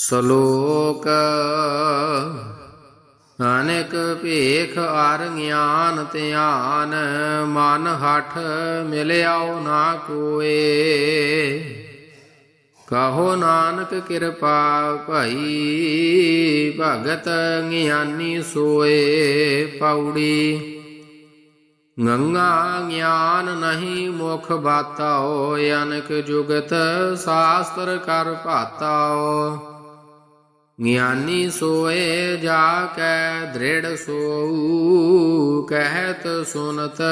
ਸ਼ਲੋਕ। ਅਨੇਕ ਭੇਖ ਆਰ ਗਿਆਨ ਧਿਆਨ, ਮਨ ਹਠ ਮਿਲਿਆਉ ਨਾ ਕੋਏ। ਕਹੋ ਨਾਨਕ ਕਿਰਪਾ ਭਈ, ਭਗਤ ਗਿਆਨੀ ਸੋਏ ਪੌੜੀ। ਗੰਗਾ ਗਿਆਨ ਨਹੀਂ ਮੁਖ ਬਾਤਾਓ ਅਨਕ ਜੁਗਤ ਸਾਸਤਰ ਕਰ ਭਾਤਾਓ ਗਿਆਨੀ ਸੋਏ ਜਾ ਕੈ ਦ੍ਰਿੜ ਸੋਊ, ਕਹਿਤ ਸੁਨਤ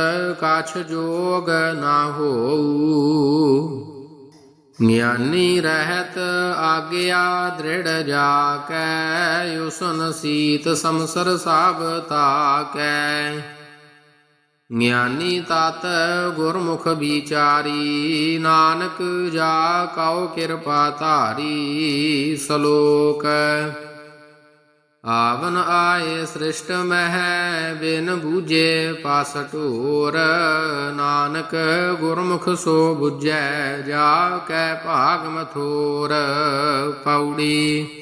ਕਛ ਜੋਗ ਨਾ ਹੋਊ। ਗਿਆਨੀ ਰਹਿਤ ਆਗਿਆ ਦ੍ਰਿੜ ਜਾ ਕੈ ਉਸਨ ਸੀਤ ਸਮਸਰ ਸਭ ਤਾਕੈ। ਗਿਆਨੀ ਤਤ ਗੁਰਮੁਖ ਵਿਚਾਰੀ, ਨਾਨਕ ਜਾ ਕਉ ਕਿਰਪਾ ਧਾਰੀ ਸ਼ਲੋਕ। ਆਵਨ ਆਏ ਸ੍ਰਿਸ਼ਟ ਮਹਿ, ਬਿਨ ਬੂਝੇ ਪਾਸ ਢੋਰ। ਨਾਨਕ ਗੁਰਮੁਖ ਸੋ ਬੁਝੈ, ਜਾ ਕੈ ਭਾਗ ਮਥੋਰ ਪੌੜੀ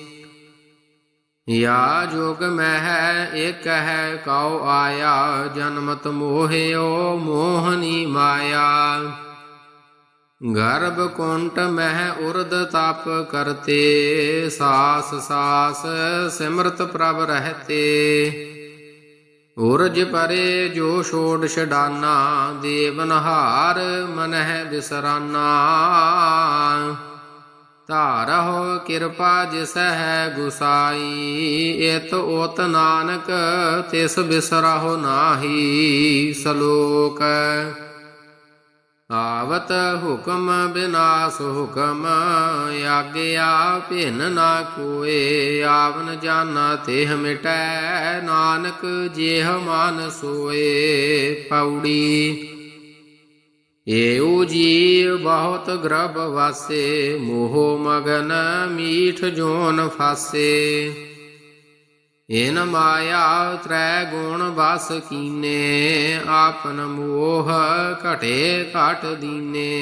ਯਾ ਜੋਗ ਮਹਿ ਇਕ ਹੈ ਕਉ ਆਇਆ, ਜਨਮਤ ਮੋਹਿਓ ਮੋਹਨੀ ਮਾਇਆ। ਗਰਭ ਕੁੰਟ ਮਹਿ ਉਰਦ ਤਪ ਕਰਤੇ, ਸਾਸ ਸਾਸ ਸਿਮਰਤ ਪ੍ਰਭ ਰਹਤੇ। ਉਰਜ ਪਰੇ ਜੋ ਛੋੜ ਛਡਾਨਾ ਦੇਵਨਹਾਰ ਮਨਹਿ ਬਿਸਰਾਨਾ ਧਾਰਹੁ ਕਿਰਪਾ ਜਿਸ ਹੈ ਗੁਸਾਈ, ਇਤ ਓਤ ਨਾਨਕ, ਤਿਸ ਬਿਸਰਹੁ ਨਾਹੀ ਸ਼ਲੋਕ। ਆਵਤ ਹੁਕਮ ਬਿਨਾਸ ਹੁਕਮ ਆਗਿਆ ਭਿੰਨ ਨਾ ਕੋਏ, ਆਵਨ ਜਾਣਾ ਤੇ ਮਿਟੈ, ਨਾਨਕ ਜੇਹ ਮਨ ਸੋਏ, ਪੌੜੀ। ਏਉ ਜੀ ਬਹੁਤ ਗ੍ਰਭ ਵਾਸੇ, ਮੋਹ ਮਗਨ ਮੀਠ ਜੋਨ ਫਾਸੇ। ਇਨ ਮਾਇਆ ਤ੍ਰੈ ਗੁਣ ਬਸ ਕੀਨੇ, ਆਪਨ ਮੋਹ ਘਟੇ ਘਟ ਦੀਨੇ।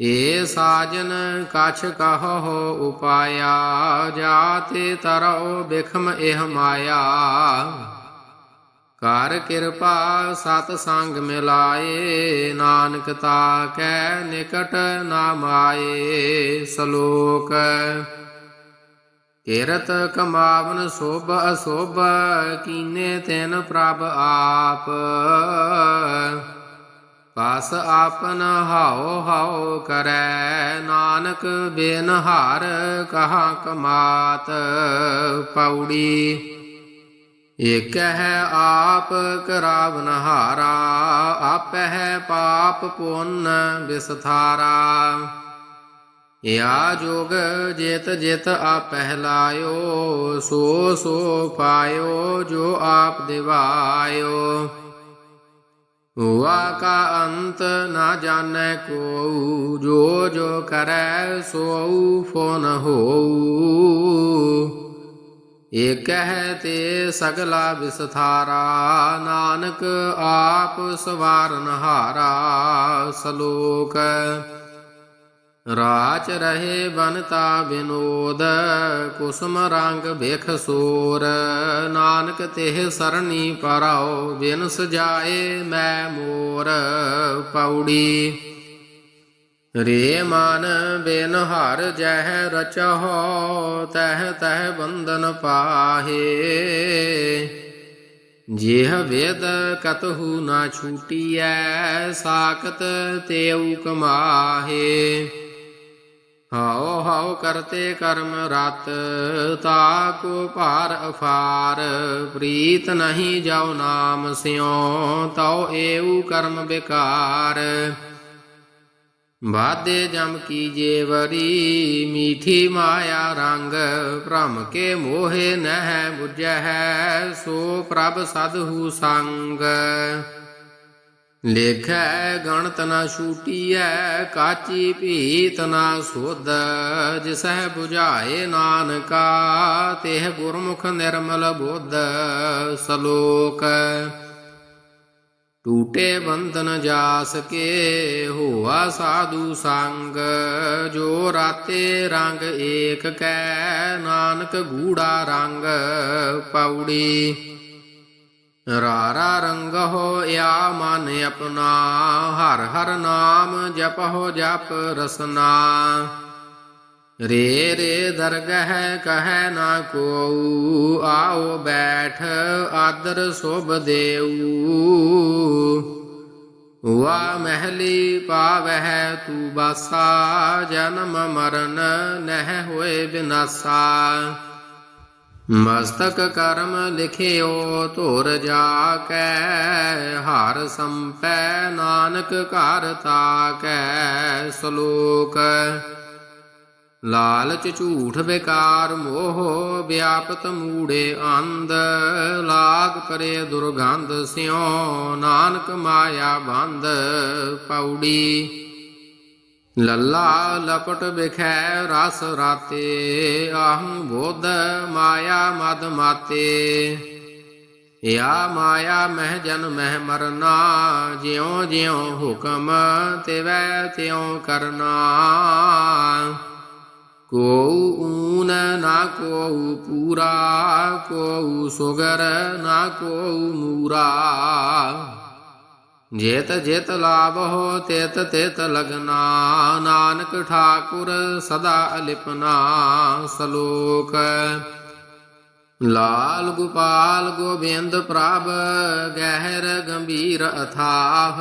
ਏ ਸਾਜਨ ਕਛ ਕਹੋ ਉਪਾਇਆ, ਜਾਤੇ ਤਰੋ ਬਿਖਮ ਇਹ ਮਾਇਆ। ਕਰ ਕਿਰਪਾ ਸਤ ਸੰਗ ਮਿਲਾਏ, ਨਾਨਕ ਤਾ ਕੈ ਨਿਕਟ ਨਾ ਮਾਏ, ਸ਼ਲੋਕ। ਕਿਰਤ ਕਮਾਵਨ ਸੋਭ ਅਸੋਭ, ਕੀਨੇ ਤੈਨ ਪ੍ਰਭ ਆਪ। ਪਾਸ ਆਪਨ ਹਾਉ ਹਾਉ ਕਰੈ, ਨਾਨਕ ਬੇਨਹਾਰ ਕਹਾ ਕਮਾਤ। ਪੌੜੀ ਇਕ ਹੈ ਆਪ ਕਰਾਵਨ ਹਾਰਾ ਆਪ ਹੈ ਪਾਪ ਪੁੰਨ ਵਿਸਥਾਰਾ। ਯਾ ਜੋਗ ਜਿਤ ਜਿਤ ਆਪਹਿ ਲਾਇਓ, ਸੋ ਸੋ ਪਾਇਓ ਜੋ ਆਪ ਦਿਵਾਇਓ। ਹੁਆ ਕਾ ਅੰਤ ਨਾ ਜਾਣੈ ਕੋ ਜੋ ਜੋ ਕਰੈ ਸੋ ਫੋਨ ਹੋਊ। ਏਕ ਤੇ ਸਗਲਾ ਵਿਸਥਾਰਾ, ਨਾਨਕ ਆਪ ਸਵਾਰਨ ਹਾਰਾ, ਸ਼ਲੋਕ। ਰਾਚ ਰਹੇ ਬਨਤਾ ਵਿਨੋਦ, ਕੁਸਮ ਰੰਗ ਵੇਖ ਸੂਰ। ਨਾਨਕ ਤਿਹ ਸਰਣੀ ਪਰਾਓ ਬਿਨ ਸਜਾਏ ਮੈਂ ਮੋਰ। ਪੌੜੀ ਰੇ ਮਨ ਬਿਨ ਹਰ ਜਹ ਰਚਹੁ, ਤਹ ਤਹ ਬੰਧਨ ਪਾਹੇ। ਜਿਹ ਵੇਦ ਕਤਹੂ ਨਾ ਛੂਟੀਐ, ਸਾਖਤ ਤੇਉ ਕਮਾਹੇ। ਹਉ ਹਉ ਕਰਤੇ ਕਰਮ ਰਤ, ਤਾ ਕੋ ਭਾਰ ਅਫਾਰ। ਪ੍ਰੀਤ ਨਹੀਂ ਜਾਉ ਨਾਮ ਸਿਉ, ਤਉ ਏਉ ਕਰਮ ਬਿਕਾਰ। ਬਾਦੇ ਜਮ ਕੀ ਜੇਵਰੀ ਮੀਠੀ ਮਾਇਆ ਰੰਗ, ਭ੍ਰਮ ਕੇ ਮੋਹੇ ਨਹਿ 부ਜਹਿ ਸੋ ਪ੍ਰਭ ਸਦਹੂ ਸੰਗ। ਲੇਖੈ ਗਣਤ ਨਾ ਛੂਟੀਐ, ਕਾਚੀ ਭੀਤ ਨਾ ਸੋਧ, ਜਿਸਹਿ 부ਝਾਏ ਨਾਨਕਾ, ਤਿਹ ਗੁਰਮੁਖ ਨਿਰਮਲ ਬੋਧ, ਸ਼ਲੋਕ। ਟੂਟੇ ਬੰਧਨ ਜਾ ਸਕੇ ਹੋਆ ਸਾਧੂ ਸੰਗ, ਜੋ ਰਾਤੇ ਰੰਗ ਏਕ ਕੈ ਨਾਨਕ ਗੂੜਾ ਰੰਗ ਪੌੜੀ ਰਾਰਾ ਰੰਗ ਹੋਇਆ ਮਨ ਆਪਣਾ, ਹਰ ਹਰ ਨਾਮ ਜਪ ਹੋ ਜਪ ਰਸਨਾ। ਰੇ ਰੇ ਦਰਗਹ ਕਹੈ ਨਾ ਕੋਉ ਆਓ ਬੈਠ ਆਦਰ ਸੁਭ ਦੇਉ ਵਾ ਮਹਿਲੀ ਪਾਵਹਿ ਤੂ ਬਾਸਾ, ਜਨਮ ਮਰਨ ਨਹਿ ਹੋਏ ਬਿਨਾਸਾ। ਮਸਤਕ ਕਰਮ ਲਿਖਿਓ ਧੁਰ ਜਾ ਕੈ ਹਰ ਸੰਪੈ ਨਾਨਕ ਘਰ ਤਾਕੈ, ਸ਼ਲੋਕ ਲਾਲਚ ਝੂਠ ਬੇਕਾਰ ਮੋਹ ਵਿਆਪਤ ਮੂੜੇ ਅੰਧ, ਲਾਗ ਪਰੇ ਦੁਰਗੰਧ ਸਿਉ, ਨਾਨਕ ਮਾਇਆ ਬੰਧ ਪੌੜੀ ਲੱਲਾ ਲਪਟ ਬਿਖੈ ਰਸ ਰਾਤੇ ਆਹੰ ਬੋਧ ਮਾਇਆ ਮਦ ਮਾਤੇ। ਯਾ ਮਾਇਆ ਮਹਿ ਜਨ ਮਹਿ ਮਰਨਾ, ਜਿਉ ਜਿਉ ਹੁਕਮ ਤਿਵੈ ਤਿਉ ਕਰਨਾ। ਕੋਉ ਊਨ ਨਾ ਕੋਉ ਪੂਰਾ ਕੋਉ ਸੁਗਰ ਨਾ ਕੋਉ ਮੂਰਾ ਜੇਤ ਜੇਤ ਲਾਭ ਹੋ ਤੇਤ ਤੇਤ ਲਗਨਾ ਨਾਨਕ ਠਾਕੁਰ ਸਦਾ ਅਲਿਪਨਾ ਸਲੋਕ ਲਾਲ ਗੋਪਾਲ ਗੋਬਿੰਦ ਪ੍ਰਭ, ਗਹਿਰ ਗੰਭੀਰ ਅਥਾਹ,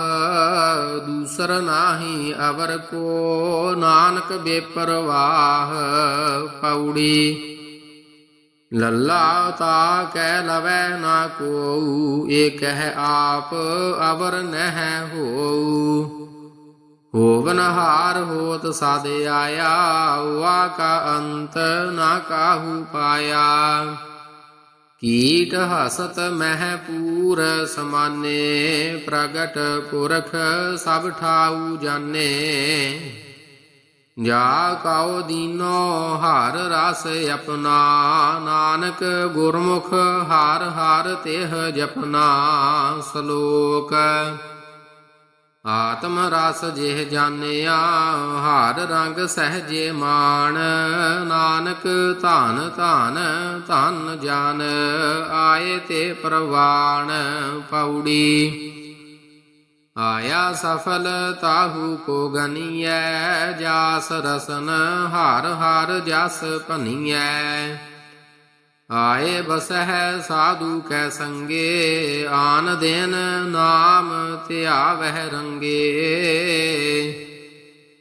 ਦੂਸਰ ਨਾਹੀ ਅਵਰ ਕੋ ਨਾਨਕ ਬੇਪਰਵਾਹ ਪੌੜੀ ਲੱਲਾ ਤਾ ਕਹਿ ਲਵੈ ਨਾ ਕੋ ਏਕ ਹੈ ਆਪ ਅਵਰ ਨਹਿ ਹੋਉ ਹੋਵਨ ਹਾਰ ਹੋਤ ਸਾਦੇ ਆਇਆ ਵਾ ਕਾ ਅੰਤ ਨਾ ਕਾਹੂ ਪਾਇਆ। ਕੀਟ ਹਸਤ ਮਹਿ ਪੂਰ ਸਮਾਨੇ, ਪ੍ਰਗਟ ਪੁਰਖ ਸਭ ਠਾਊ ਜਾਣੇ ਜਾ ਕਾਉ ਦੀਨੋ ਹਰ ਰਸ ਆਪਣਾ, ਨਾਨਕ ਗੁਰਮੁਖ ਹਰ ਹਰ ਤੇਹ ਜਪਨਾ ਸ਼ਲੋਕ। ਆਤਮ ਰਸ ਜਿਹ ਜਾਣਿਆ, ਹਾਰ ਰੰਗ ਸਹਜੇ ਮਾਨ ਨਾਨਕ ਧਨ ਧਨ ਧਨ ਜਾਨ, ਆਏ ਤੇ ਪ੍ਰਵਾਣ ਪੌੜੀ। ਆਇਆ ਸਫਲ ਤਾਹੂ ਕੋ ਗਨੀਐ, ਜਾਸ ਰਸਨ ਹਰ ਹਰ ਜਸ ਭਨੀਐ। ਆਏ ਬਸਹਿ ਸਾਧੂ ਕੈ ਸੰਗੇ, ਆਨ ਦੇਨ ਨਾਮ ਧਿਆਵਹਿ ਰੰਗੇ।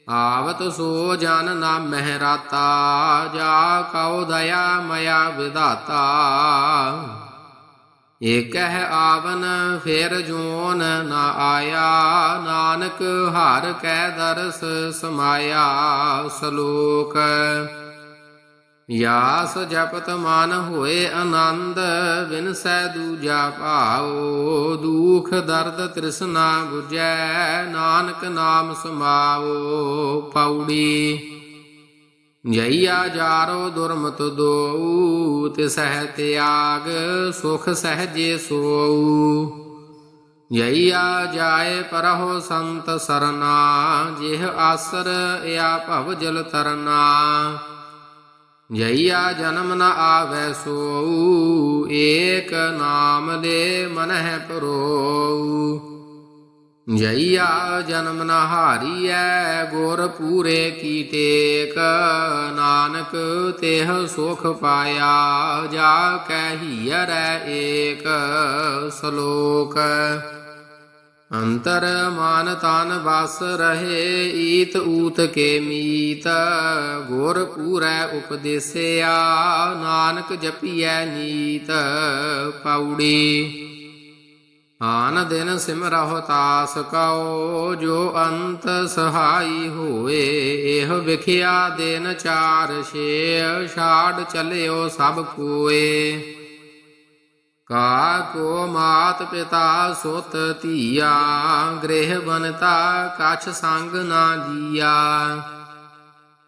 ਆਵਤ ਸੋ ਜਨ ਨਾਮਹਿ ਰਾਤਾ ਜਾ ਕਉ ਦਇਆ ਮਇਆ ਵਿਧਾਤਾ। ਏਕ ਆਵਨ ਫਿਰ ਜੋਨ ਨਾ ਆਇਆ, ਨਾਨਕ ਹਰ ਕੈ ਦਰਸ ਸਮਾਇਆ। ਸ਼ਲੋਕ ਯਾਸ ਜਪਤ ਮਨ ਹੋਏ ਆਨੰਦ ਬਿਨਸੈ ਦੂਜਾ ਭਾਉ। ਦੁਖ ਦਰਦ ਤ੍ਰਿਸ਼ਨਾ 부ਜੈ ਨਾਨਕ ਨਾਮ ਸਮਾਵੋ ਪੌੜੀ ਜਈਆ ਜਾਰੋ ਦੁਰਮਤ ਦੋ ਤੇ ਸਹਿ ਤਿਆਗ, ਸੁਖ ਸਹਜੇ ਸੋਊ। ਜਈਆ ਜਾਏ ਪਰਹੁ ਸੰਤ ਸਰਨਾ, ਜਿਹ ਆਸਰ, ਇਆ ਭਵ ਜਲ ਤਰਨਾ। ਜਈਆ ਜਨਮ ਨ ਆਵੈ ਸੋ ਏਕ ਨਾਮ ਦੇ ਮਨਹਿ ਪਰੋ ਜਈਆ ਜਨਮ ਨ ਹਾਰੀਐ, ਗੁਰ ਪੂਰੇ ਕੀ ਟੇਕ ਨਾਨਕ ਤੇਹ ਸੁਖ ਪਾਇਆ, ਜਾ ਕਹਿ ਏਕ ਸ਼ਲੋਕ। ਅੰਤਰ ਮਾਨ ਤਨ ਵਸ ਰਹੇ ਈਤ ਊਤ ਕੇ ਮੀਤ, ਗੁਰ ਪੂਰੈ ਉਪਦੇਸਿਆ, ਨਾਨਕ ਜਪੀਐ ਨੀਤ ਪੌੜੀ ਆਨ ਦਿਨ ਸਿਮਰਹੁ ਤਾਸ ਕਉ, ਜੋ ਅੰਤ ਸਹਾਈ ਹੋਏ, ਇਹ ਵਿਖਿਆ ਦਿਨ ਚਾਰ ਛੇ ਛਾੜ ਚਲਿਓ ਸਭ ਕੋਏ ਕਾ ਕੋ ਮਾਤ ਪਿਤਾ ਸੁਤ ਧੀਆ, ਗ੍ਰਹਿ ਬਨਤਾ ਕਛ ਸੰਗ ਨਾ ਜੀਆ।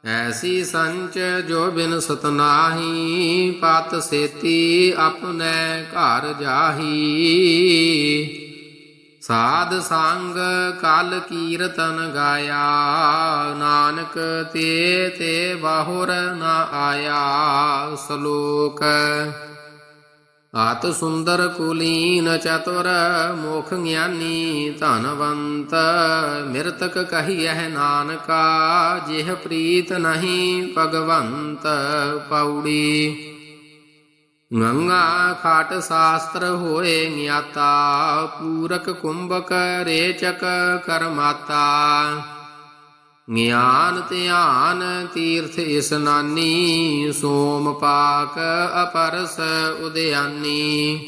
ਐਸੀ ਸੰਚ ਜੋ ਬਿਨ ਸਤ ਨਾਹੀ, ਪਤ ਸੇਤੀ ਆਪਣੇ ਘਰ ਜਾਹੀ। ਸਾਧ ਸੰਗ ਕਲ ਕੀਰਤਨ ਗਾਇਆ, ਨਾਨਕ ਤੇ ਤੇ ਬਾਹੁਰ ਨਾ ਆਇਆ ਸ਼ਲੋਕ। ਆਤ ਸੁੰਦਰ ਕੁਲੀਨ ਚਤੁਰ ਮੋਖ ਗਿਆਨੀ ਧਨਵੰਤ, ਮਿਰਤਕ ਕਹੀਐ ਨਾਨਕਾ, ਜਿਹ ਪ੍ਰੀਤ ਨਹੀਂ ਭਗਵੰਤ ਪੌੜੀ ਗੰਗਾ ਖਾਟ ਸ਼ਾਸਤਰ ਹੋਏ ਗਿਆਤਾ, ਪੂਰਕ ਕੁੰਭਕ ਰੇਚਕ ਕਰਮਾਤਾ। ਗਿਆਨ ਧਿਆਨ ਤੀਰਥ ਇਸਨਾਨੀ ਸੋਮ ਪਾਕ ਅਪਰਸ ਉਦਿਆਨੀ।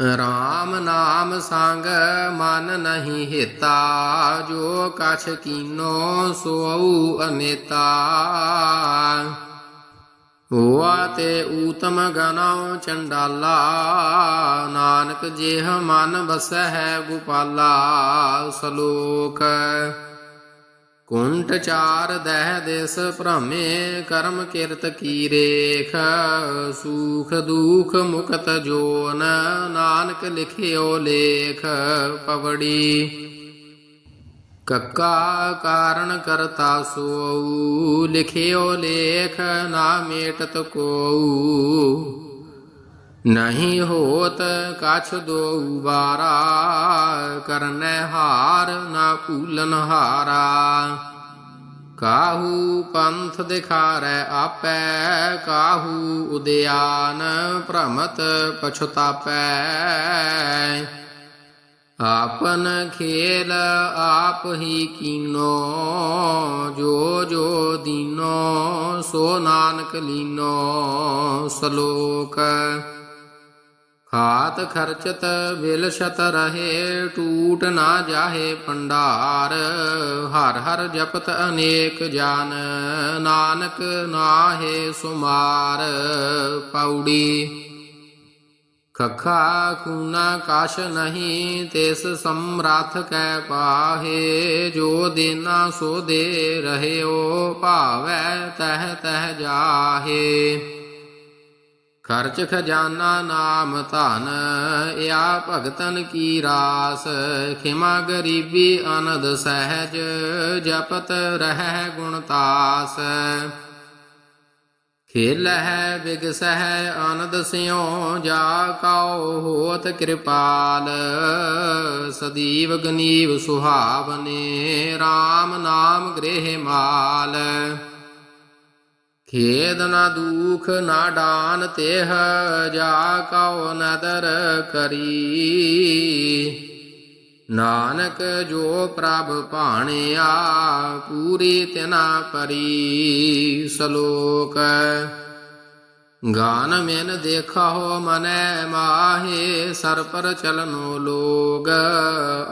RAM ਨਾਮ ਸੰਗ ਮਨ ਨਹੀਂ ਹੇਤਾ, ਜੋ ਕਛ ਕੀਨੋ ਸੋਉ ਅਨੇਤਾ। ਹੋਆ ਤੇ ਊਤਮ ਗਨਉ ਚੰਡਾਲਾ, ਨਾਨਕ ਜਿਹ ਮਨ ਬਸੈ ਹੈ ਗੁਪਾਲਾ, ਸ਼ਲੋਕ। ਕੁੰਟ ਚਾਰ ਦਹਿ ਦਿਸ ਭ੍ਰਮੇ ਕਰਮ ਕਿਰਤ ਕੀ ਰੇਖ, ਸੂਖ ਦੁਖ ਮੁਕਤ ਜੋਨ, ਨਾਨਕ ਲਿਖਿਓ ਲੇਖ ਪਵੜੀ। ਕੱਕਾ ਕਾਰਨ ਕਰਤਾ ਸੋਊ, ਲਿਖਿਓ ਲੇਖ ਨਾ ਮੇਟਤ ਕੋਊ। ਨਹੀਂ ਹੋਤ ਕਛ ਦੋ ਬਾਰਾ ਕਰਨੈ ਹਾਰ ਨਾ ਭੂਲਨ ਹਾਰਾ। ਕਾਹੂ ਪੰਥ ਦਿਖਾਰੈ ਆਪੈ, ਕਾਹੂ ਉਦਿਆਨ ਭ੍ਰਮਤ ਪਛਤਾਪੈ। ਆਪਨ ਖੇਲ ਆਪ ਹੀ ਕੀਨੋ, ਜੋ ਜੋ ਦੀਨੋ, ਸੋ ਨਾਨਕ ਲੀਨੋ, ਸ਼ਲੋਕ। ਖਾਤ ਖਰਚਤ ਵਿਲਸ਼ਤ ਰਹੇ, ਟੂਟ ਨਾ ਜਾਹੇ ਪੰਡਾਰ ਹਰ ਹਰ ਜਪਤ ਅਨੇਕ ਜਾਨ, ਨਾਨਕ ਨਾਹੇ ਸੁਮਾਰ। ਪੌੜੀ ਖਖਾ ਖੂਨਾ ਕਛ ਨਹੀਂ, ਤਿਸ ਸਮਰੱਥ ਕੈ ਪਾਹੇ। ਜੋ ਦੇਨਾ ਸੋ ਦੇ ਰਹਿਓ, ਭਾਵੈ ਤਹ ਤਹ ਜਾਹੇ। ਖਰਚ ਖਜ਼ਾਨਾ ਨਾਮ ਧਨ, ਇਆ ਭਗਤਨ ਕੀ ਰਾਸ? ਖਿਮਾ ਗਰੀਬੀ ਅਨੰਦ ਸਹਿਜ, ਜਪਤ ਰਹਿ ਗੁਣ ਤਾਸ। ਖੇਲ ਹੈ ਬਿਗਸਹਿ ਆਨੰਦ ਸਿਉ, ਜਾ ਕਉ ਹੋਤ ਕਿਰਪਾਲ। ਸਦੀਵ ਗਨੀਵ ਸੁਹਾਵਨੇ RAM ਨਾਮ ਗ੍ਰਹਿ ਮਾਲ। ਖੇਦ ਨਾ ਦੁਖ ਨਾ ਡਾਨ ਤੇਹ ਜਾ ਕਉ ਨਦਰ ਕਰੀ। ਨਾਨਕ ਜੋ ਪ੍ਰਭ ਭਾਣਿਆ, ਪੂਰੀ ਤਿਨਾ ਪਰੀ ਸ਼ਲੋਕ ਗਾਨ ਮੈਨ ਦੇਖੋ ਮਨੈ ਮਾਹੇ, ਸਰ ਪਰ ਚਲਨੋ ਲੋਗ।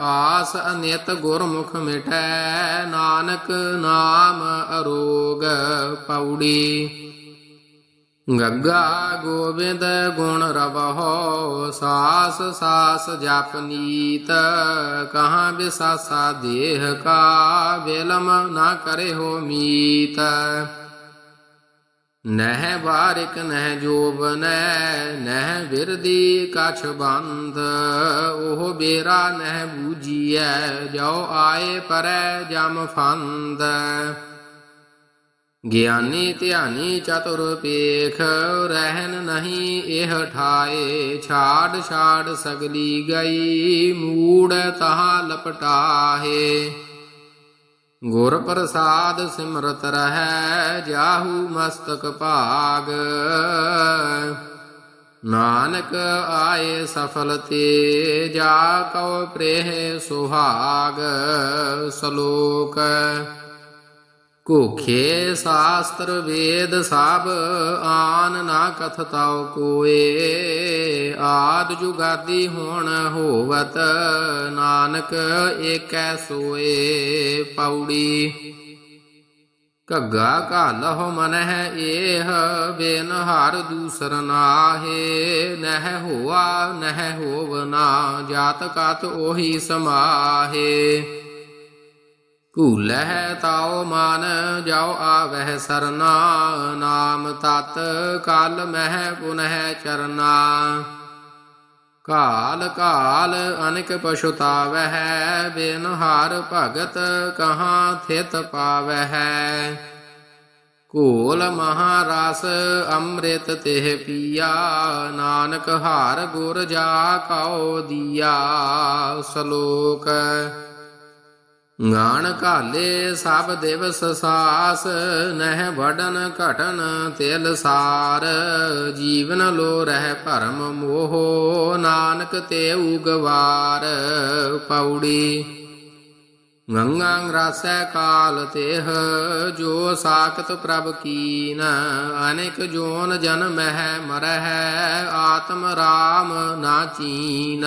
ਆਸ ਅਨਿਤ ਗੁਰਮੁਖ ਮਿਟੈ, ਨਾਨਕ ਨਾਮ ਅਰੋਗ। ਪੌੜੀ ਗੱਗਾ ਗੋਬਿੰਦ ਗੁਣ ਰਵਹੁ, ਸਾਸ ਸਾਸ ਜਪ ਨੀਤ। ਕਹਾਂ ਬਿਸਾਸਾ ਦੇਹ ਕਾ ਬੇਲਮ ਨਾ ਕਰੇ ਹੋ ਮੀਤ। ਨਹਿ ਵਾਰਿਕ ਨਹਿ ਜੋਬਨੈ ਨਹਿ ਵਿਰਦੀ ਕਛ ਬੰਦ ਉਹ ਬੇਰਾ ਨਹਿ ਬੂਜੀਐ ਜੋ ਆਏ ਪਰੈ ਜਮ ਫੰਦ। ਗਿਆਨੀ ਧਿਆਨੀ ਚਤੁਰ ਪੇਖ ਰਹਿਨ ਨਹੀਂ ਇਹ ਠਾਏ। ਛਾੜ ਛਾੜ ਸਗਲੀ ਗਈ, ਮੂੜ ਤਹਾ ਲਪਟਾਹੇ। ਗੁਰ ਪ੍ਰਸਾਦ ਸਿਮਰਤ ਰਹੈ, ਜਾਹੂ ਮਸਤਕ ਭਾਗ। ਨਾਨਕ ਆਏ ਸਫਲ ਤੇ ਜਾ ਕਉ ਪ੍ਰੇਹ ਸੁਹਾਗ, ਸ਼ਲੋਕ। ਕੋਖੇ ਸ਼ਾਸਤਰ ਵੇਦ ਸਭ ਆਨ ਨਾ ਕਥਤਾਉ ਕੋਏ। ਆਦ ਜੁਗਾਦੀ ਹੋਣ ਹੋਵਤ, ਨਾਨਕ ਏਕੈ ਸੋਏ ਪੌੜੀ ਘੱਗਾ ਘਾਲਹੁ ਮਨਹਿ ਏਹ, ਬੇਨ ਹਰ ਦੂਸਰ ਨਾਹੇ। ਨਹਿ ਹੋਆ, ਨਹਿ ਹੋਵਨਾ ਜਾਤ ਕਤ ਉਹੀ ਸਮਾਹੇ। ਭੂਲਹਿ ਤਾਉ ਮਨ ਜਾਉ ਆਵਹਿ ਸਰਨਾ, ਨਾਮ ਤਤ ਕਲ ਮਹਿ ਪੁਨਹਿ ਚਰਨਾ। ਕਾਲ ਕਾਲ ਅਨਿਕ ਪਛੁਤਾਵਹਿ ਬਿਨ ਹਾਰ ਭਗਤ ਕਹਾਂ ਥਿਤ ਪਾਵਹਿ। ਘੋਲ ਮਹਾਰਸ ਅੰਮ੍ਰਿਤ ਤਿਹ ਪੀਆ, ਨਾਨਕ ਹਾਰ ਗੁਰ ਜਾ ਕਉ ਦੀਆ। ਸ਼ਲੋਕ ਗਾਣ ਘਾਲੇ ਸਭ ਦਿਵਸ ਸਾਸ, ਨਹਿ ਵਡਨ ਘਟਨ ਤਿਲ ਸਾਰ। ਜੀਵਨ ਲੋ ਰਹਿ ਭਰਮ ਮੋਹ, ਨਾਨਕ ਤੇ ਉਗਵਾਰ। ਪੌੜੀ ਗੰਗਾ ਰਸੈ ਕਾਲ ਤੇਹ, ਜੋ ਸਾਖਤ ਪ੍ਰਭ ਕੀਨ। ਅਨੇਕ ਜੋਨ ਜਨਮ ਹੈ ਮਰਹਿ, ਆਤਮ ਰਾਮ ਨਾਚੀਨ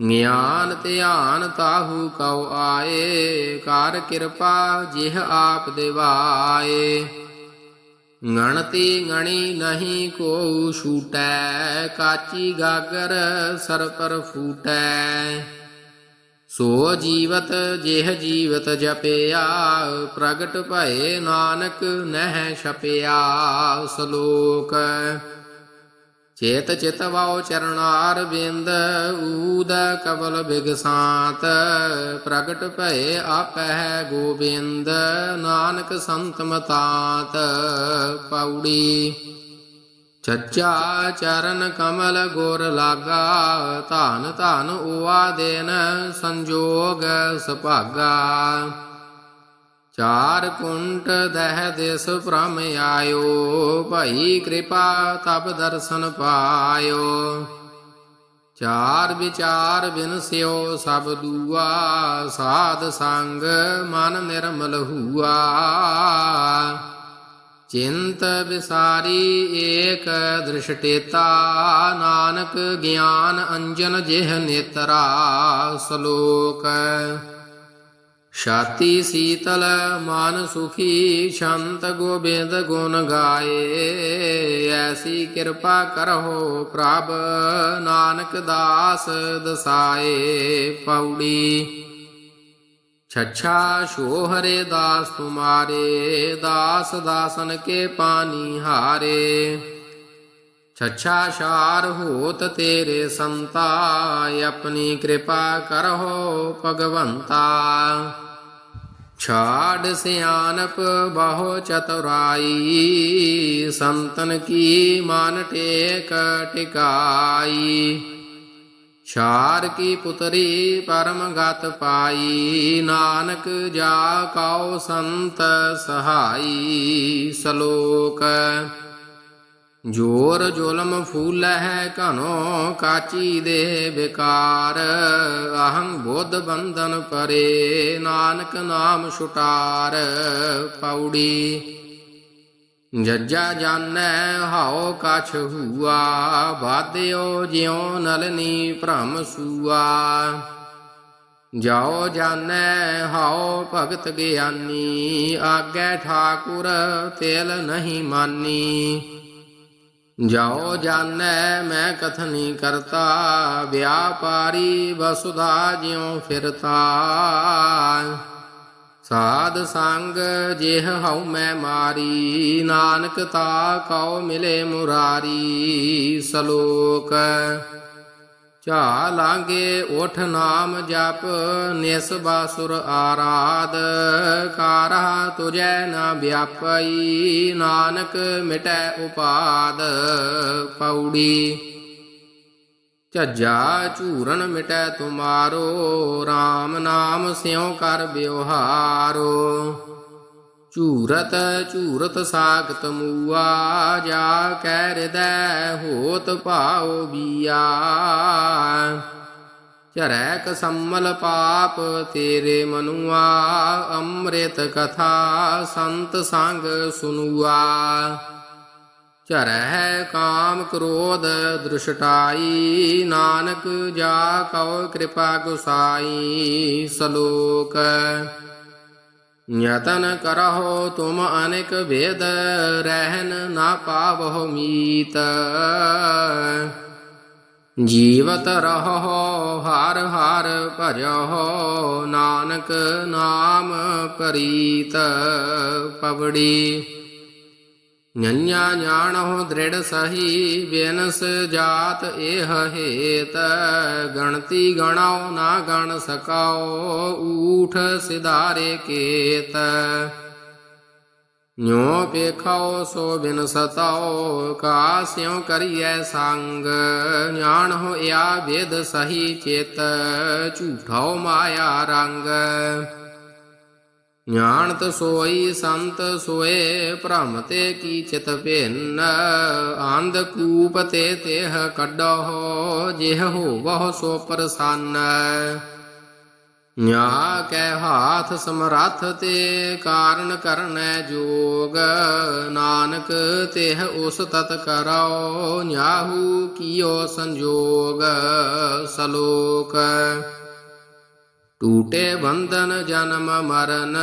ਗਿਆਨ ਧਿਆਨ ਤਾਹੂ ਕਉ ਆਏ, ਕਰ ਕਿਰਪਾ ਜਿਹ ਆਪ ਦਿਵਾਏ। ਗਣਤੀ ਗਣੀ ਨਹੀਂ ਕੋ ਛੂਟੈ, ਕਾਚੀ ਗਾਗਰ ਸਰ ਪਰ ਫੂਟੈ। ਸੋ ਜੀਵਤ ਜਿਹ ਜੀਵਤ ਜਪਿਆ, ਪ੍ਰਗਟ ਭਏ ਨਾਨਕ ਨਹਿ ਛਪਿਆ। ਸ਼ਲੋਕ ਚੇਤ ਚਿਤ ਚਰਨਾਰ ਬਿੰਦ ਊਦ ਕਬਲ ਬਿਗਸਾਤ ਪ੍ਰਗਟ ਭਏ ਆਪਹਿ ਗੋਬਿੰਦ, ਨਾਨਕ ਸੰਤ ਮਤਾਤ ਪੌੜੀ ਚੱਚਾ ਚਰਨ ਕਮਲ ਗੁਰ ਲਾਗਾ, ਧਨ ਧਨ ਓਆ ਦੇਨ ਸੰਜੋਗ ਸੁਭਾਗਾ। ਚਾਰ ਕੁੰਟ ਦਹਿ ਦਿਸ ਭ੍ਰਮ ਆਇਓ, ਭਈ ਕਿਰਪਾ ਤਬ ਦਰਸ਼ਨ ਪਾਇਓ। ਚਾਰ ਵਿਚਾਰ ਬਿਨਸਿਓ ਸਭ ਦੂਆ, ਸਾਧ ਸੰਗ ਮਨ ਨਿਰਮਲ ਹੁਆ। ਚਿੰਤ ਵਿਸਾਰੀ ਏਕ ਦ੍ਰਿਸ਼ਟੇਤਾ, ਨਾਨਕ ਗਿਆਨ ਅੰਜਨ ਜਿਹ ਨੇਤਰਾ, ਸ਼ਲੋਕ। ਛਾਤੀ ਸੀਤਲ ਮਨ ਸੁਖੀ ਸ਼ੰਤ ਗੋਬਿੰਦ ਗੁਣ ਗਾਏ। ਐਸੀ ਕਿਰਪਾ ਕਰਹੁ ਪ੍ਰਭ, ਨਾਨਕ ਦਾਸ ਦਸਾਏ ਪੌੜੀ ਛਛਾ ਸ਼ੋਹਰੇ ਦਾਸ ਤੁਮਾਰੇ, ਦਾਸ ਦਾਸਨ ਕੇ ਪਾਣੀ ਹਾਰੇ। ਛੱਛਾ ਸ਼ਾਰ ਹੋਤ ਤੇਰੇ ਸੰਤਾ, ਆਪਣੀ ਕਿਰਪਾ ਕਰਹੁ ਭਗਵੰਤਾ। ਛਾੜ ਸਿਆਨਪ ਬਹੁ ਚਤੁਰਾਈ, ਸੰਤਨ ਕੀ ਮਨ ਟੇਕ ਟਿਕਾਈ। ਛਾਰ ਕੀ ਪੁਤਰੀ ਪਰਮ ਗਤ ਪਾਈ, ਨਾਨਕ ਜਾ ਕਉ ਸੰਤ ਸਹਾਈ ਸ਼ਲੋਕ। ਜੋਰ ਜ਼ੁਲਮ ਫੂਲਹਿ ਘਨੋ ਕਾਚੀ ਦੇ ਵਿਕਾਰ ਅਹੰ ਬੋਧ ਬੰਧਨ ਪਰੇ, ਨਾਨਕ ਨਾਮ ਛੁਟਾਰ ਪੌੜੀ ਜੱਜਾ ਜਾਣੈ ਹਉ ਕਛ ਹੂਆ ਬਾਧਿਓ ਜਿਉ ਨਲਨੀ ਭ੍ਰਮ ਸੂਆ। ਜਾਓ ਜਾਣੈ ਹਉ ਭਗਤ ਗਿਆਨੀ, ਆਗੇ ਠਾਕੁਰ ਤੇਲ ਨਹੀਂ ਮਾਨੀ। ਜਾਓ ਜਾਣੈ ਮੈਂ ਕਥਨੀ ਕਰਤਾ ਵਿਆਪਾਰੀ ਵਸੁਧਾ ਜਿਉ ਫਿਰਤਾ। ਸਾਧ ਸੰਗ ਜਿਹ ਹਉ ਮੈਂ ਮਾਰੀ ਨਾਨਕ ਤਾ ਕਉ ਮਿਲੇ ਮੁਰਾਰੀ। ਸ਼ਲੋਕ ਝਾ ਲਾਂਗੇ ਉਠ ਨਾਮ ਜਪ, ਨਿਸ ਬਾਸੁਰ ਆਰਾਧ। ਕਾਰਹਾ ਤੁਜੈ ਨਾ ਵਿਆਪਈ, ਨਾਨਕ ਮਿਟੈ ਉਪਾਦ। ਪੌੜੀ ਝੱਜਾ ਝੂਰਨ ਮਿਟੈ ਤੁਮਾਰੋ RAM ਨਾਮ ਸਿਉ ਕਰ ਬਿਵਹਾਰੋ ਝੂਰਤ ਝੂਰਤ ਸਾਖਤ ਮੂਆ ਜਾ ਕੈ ਹਿਰਦੈ ਹੋਤ ਭਾਉ ਬੀਆ। ਚਰੈ ਕਸਮਲ ਪਾਪ ਤੇਰੇ ਮਨੁਆ, ਅੰਮ੍ਰਿਤ ਕਥਾ ਸੰਤ ਸੰਗ ਸੁනුਆ ਚਰੈ ਕਾਮ ਕ੍ਰੋਧ ਦ੍ਰਿਸ਼ਟਾਈ, ਨਾਨਕ ਜਾ ਕਉ ਕਿਰਪਾ ਗੁਸਾਈ, ਸ਼ਲੋਕ। ਯਤਨ ਕਰਹੁ ਤੁਮ ਅਨੇਕ ਭੇਦ ਰਹਿਨ ਨਾ ਪਾਵਹੁ ਮੀਤ। ਜੀਵਤ ਰਹੋ, ਹਰ ਹਰ ਭਜੋ ਨਾਨਕ ਨਾਮ ਪ੍ਰੀਤ, ਪਵੜੀ। ਨੰਨਿਆ ਜਾਣਹੁ ਦ੍ਰਿੜ ਸਹੀ ਬਿਨਸ ਜਾਤ ਇਹ ਹੇਤ ਗਣਤੀ ਗਣਾਓ ਨਾ ਗਣ ਸਕਾਓ ਊਠ ਸਿਧਾਰੇ ਕੇਤ ਨਿਉ ਪੇਖਾਓ ਸੋ ਬਿਨ ਸਤਾਓ ਕਾਸਿਉ ਕਰੀਐ ਸੰਗ ਜਾਣ ਹੋਇਆ ਵੇਦ ਸਹੀ ਚੇਤ ਝੂਠਾਓ ਮਾਇਆ ਰੰਗ ਜਾਣਤ ਸੋਈ ਸੰਤ ਸੋਏ ਭ੍ਰਮ ਤੇ ਕੀ ਚਿਤ ਭਿੰਨ ਆਂਧ ਕੂਪ ਤੇ ਤੇਹ ਕੱਢੋ ਜਿਹ ਹੋਵਹੁ ਸੋ ਪ੍ਰਸੰਨ। ਨਿਆ ਕੈ ਹਾਥ ਸਮਰੱਥ ਤੇ ਕਾਰਨ ਕਰਨੈ ਜੋਗ, ਨਾਨਕ ਤਿਹ ਉਸ ਤਤ ਕਰਾਓ ਨਿਆਹੂ ਕੀਓ ਸੰਜੋਗ, ਸਲੋਕ। ਟੂਟੇ ਬੰਧਨ ਜਨਮ ਮਰਨ,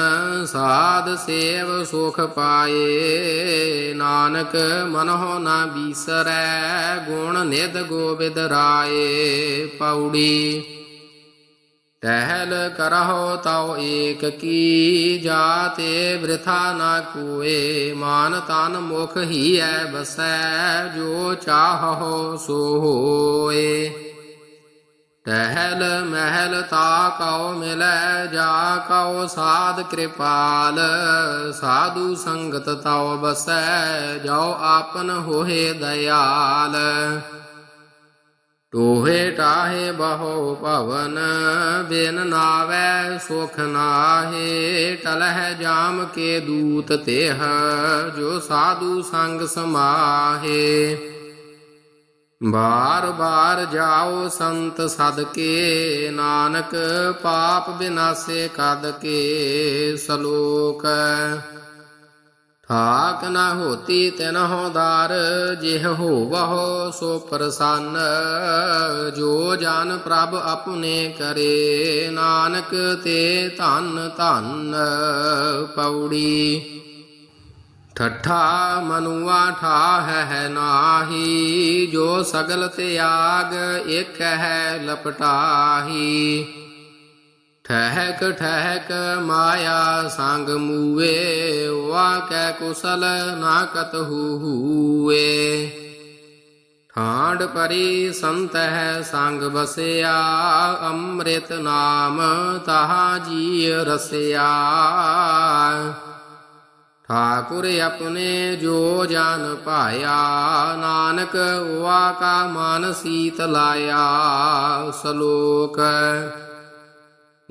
ਸਾਧ ਸੇਵ ਸੁਖ ਪਾਏ। ਨਾਨਕ ਮਨਹੁ ਨਾ ਬੀਸਰੈ, ਗੁਣ ਨਿਧ ਗੋਬਿੰਦ ਰਾਏ। ਪੌੜੀ ਟਹਿਲ ਕਰਹੁ ਤਉ ਏਕ ਕੀ, ਜਾਤੇ ਬ੍ਰਿਥਾ ਨਾ ਕੋਏ। ਮਾਨ ਤਨ ਮੁਖ ਹੀ ਐ ਬਸੈ, ਜੋ ਚਾਹੋ ਸੋ ਹੋਏ। ਟਹਿਲ ਮਹਿਲ ਤਾ ਕਉ ਮਿਲੈ ਜਾ ਕਉ ਸਾਧ ਕਿਰਪਾਲ, ਸਾਧੂ ਸੰਗਤ ਤਉ ਬਸੈ ਜੋ ਆਪਨ ਹੋਏ ਦਇਆਲ। ਟੋਹੇ ਟਾਹੇ ਬਹੁ ਭਵਨ, ਬਿਨ ਨਾਵੈ ਸੁਖ ਨਾਹੇ, ਟਲਹਿ ਜਾਮ ਕੇ ਦੂਤ ਤੇਹ, ਜੋ ਸਾਧੂ ਸੰਗ ਸਮਾਹੇ। ਬਾਰ ਬਾਰ ਜਾਓ ਸੰਤ ਸਦਕੇ, ਨਾਨਕ ਪਾਪ ਬਿਨਾਸੇ ਕਦ ਕੇ ਸਲੋਕ। ਠਾਕ ਨਾ ਹੋਤੀ ਤਿਨਹੁ ਦਾਰ, ਜਿਹ ਹੋਵਹੁ ਸੋ ਪ੍ਰਸੰਨ। ਜੋ ਜਨ ਪ੍ਰਭ ਆਪਣੇ ਕਰੇ, ਨਾਨਕ ਤੇ ਧੰਨ ਧੰਨ ਪੌੜੀ ਠੱਠਾ ਮਨੁਆ ਠਾਹ ਹੈ ਨਾਹੀ, ਜੋ ਸਗਲ ਤਿਆਗ ਇਕ ਹੈ ਲਪਟਾਹੀ। ਠਹਿਕ ਠਹਿਕ ਮਾਇਆ ਸੰਗ ਮੂਏ ਵਾ ਕੈ ਕੁਸਲ ਨਾ ਕਤਹੂ ਹੂਏ ਠਾਂਡ ਪਰੀ ਸੰਤ ਹੈ ਸੰਗ ਬਸਿਆ ਅੰਮ੍ਰਿਤ ਨਾਮ ਤਹਾ ਜੀ ਰਸਿਆ। ਠਾਕੁਰ ਆਪਣੇ ਜੋ ਜਨ ਪਾਇਆ ਨਾਨਕ ਵਾ ਕਾ ਮਨ ਸੀਤ ਲਾਇਆ, ਸਲੋਕ।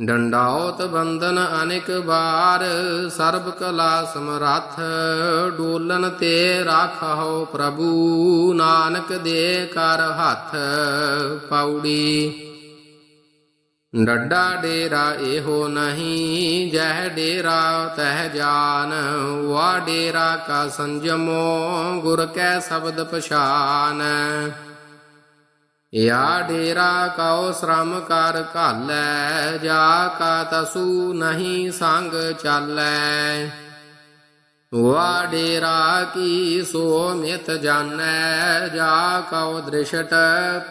ਡੰਡਾਉਤ ਬੰਧਨ ਅਨੇਕ ਬਾਰ ਸਰਬ ਕਲਾ ਸਮਰੱਥ, ਡੋਲਨ ਤੇ ਰਾਖਹੁ ਪ੍ਰਭੂ, ਨਾਨਕ ਦੇ ਕਰ ਹੱਥ, ਪੌੜੀ। ਡੱਡਾ ਡੇਰਾ ਇਹੋ ਨਹੀਂ, ਜਹ ਡੇਰਾ ਤਹ ਜਾਨ ਵਾ ਡੇਰਾ ਕਾ ਸੰਜਮੋ, ਗੁਰ ਕੈ ਸ਼ਬਦ ਪਛਾਨ। ਯਾ ਡੇਰਾ ਕਉ ਸ਼ਰਮ ਕਰ ਘਾਲੈ, ਜਾ ਕਾ ਤਸੂ ਨਹੀਂ ਸੰਗ ਚਾਲੈ। ਵਾ ਡੇਰਾ ਕੀ ਸੋ ਮਿਤ ਜਾਣੈ ਜਾ ਕਉ ਦ੍ਰਿਸ਼ਟ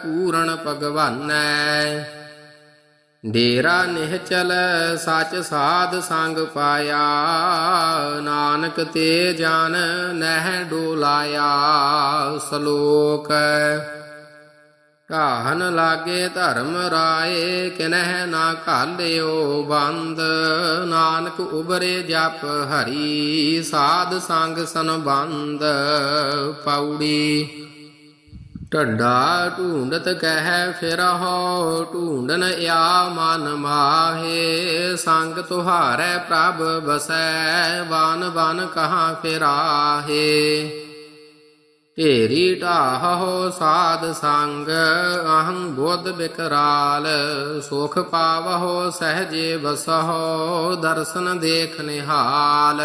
ਪੂਰਨ ਭਗਵਾਨੈ। ਡੇਰਾ ਨਿਹਚਲ ਸਚ ਸਾਧ ਸੰਗ ਪਾਇਆ। ਨਾਨਕ ਤੇ ਜਾਨ ਨਹਿ ਡੋਲਾਇਆ। ਸ਼ਲੋਕ ਢਾਹਨ ਲਾਗੇ ਧਰਮ ਰਾਏ, ਕਿਨਹਿ ਨਾ ਘਾਲਿਓ ਬੰਦ। ਨਾਨਕ ਉਬਰੇ ਜਪ ਹਰੀ, ਸਾਧ ਸੰਗ ਸੰਬੰਧ ਪੌੜੀ ਢੱਡਾ ਢੂੰਡਤ ਕਹਿ ਫਿਰਹੁ, ਢੂੰਡਨ ਆ ਮਨ ਮਾਹੇ, ਸੰਗ ਤੁਹਾਰੈ ਪ੍ਰਭ ਬਸੈ ਬਨ ਬਨ ਕਹਾਂ ਫਿਰਾਹੇ। ਢੇਰੀ ਢਾਹੋ ਸਾਧ ਸੰਗ, ਅਹੰ ਬੋਧ ਬਿਕਰਾਲ, ਸੁਖ ਪਾਵਹੁ ਸਹਜੇ ਬਸਹੁ ਦਰਸ਼ਨ ਦੇਖ ਨਿਹਾਲ।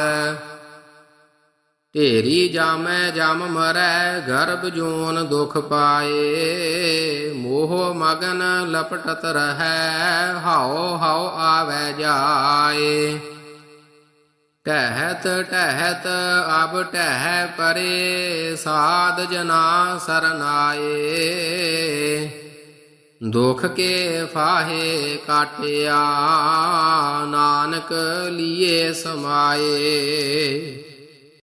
ਢੇਰੀ ਜਾਮੈ ਜਮ ਮਰੈ, ਗਰਭ ਜੂਨ ਦੁਖ ਪਾਏ। ਮੋਹ ਮਗਨ ਲਪਟਤ ਰਹੈ, ਹਾਉ ਹਾਉ ਆਵੈ ਜਾਏ। ਟਹਿਤ ਟਹਿਤ ਅਬ ਟਹਿ ਪਰੇ, ਸਾਧ ਜਨਾ ਸਰਨਾਏ। ਦੁਖ ਕੇ ਫਾਹੇ ਕਾਟਿਆ, ਨਾਨਕ ਲੀਏ ਸਮਾਏ।